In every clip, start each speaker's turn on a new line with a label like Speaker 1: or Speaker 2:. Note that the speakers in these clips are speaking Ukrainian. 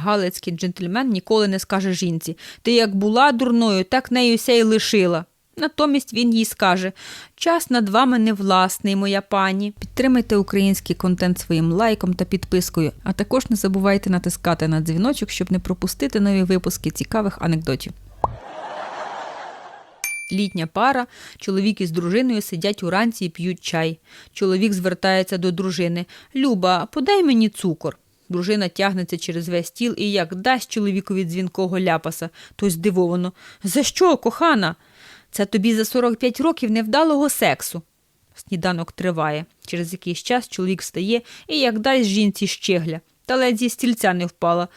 Speaker 1: Галицький джентльмен ніколи не скаже жінці Ти як була дурною, так нею ся й лишила. Натомість він їй скаже Час над вами не власний, моя пані. Підтримайте український контент своїм лайком та підпискою, а також не забувайте натискати на дзвіночок, щоб не пропустити нові випуски цікавих анекдотів. Літня пара, чоловік із дружиною сидять уранці і п'ють чай. Чоловік звертається до дружини Люба, подай мені цукор. Дружина тягнеться через весь стіл і як дасть чоловікові дзвінкого ляпаса, той здивовано. За що, кохана? Це тобі за 45 років невдалого сексу. Сніданок триває. Через якийсь час чоловік встає і як дасть жінці щегля. Та ледь зі стільця не впала.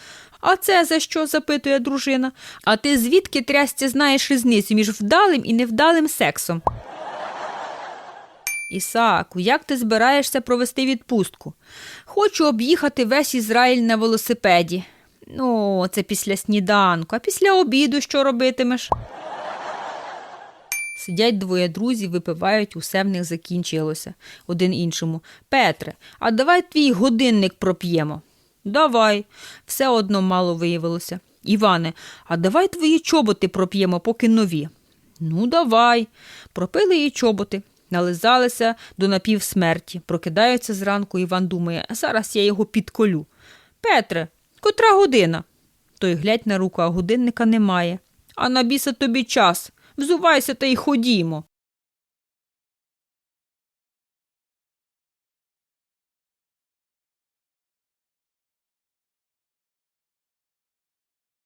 Speaker 1: А це за що? запитує дружина. А ти звідки трясця знаєш різницю між вдалим і невдалим сексом? Ісааку, як ти збираєшся провести відпустку? Хочу об'їхати весь Ізраїль на велосипеді. Ну, це після сніданку, а після обіду що робитимеш? Сидять двоє друзів, випивають, усе в них закінчилося. Один іншому. Петре, а давай твій годинник проп'ємо. Давай. Все одно мало виявилося. Іване, а давай твої чоботи проп'ємо, поки нові. Ну, давай. Пропили її чоботи, нализалися до напівсмерті. Прокидаються зранку, Іван думає, зараз я його підколю. Петре, котра година? Той глядь на руку, а годинника немає. А на біса тобі час. Взувайся та й ходімо.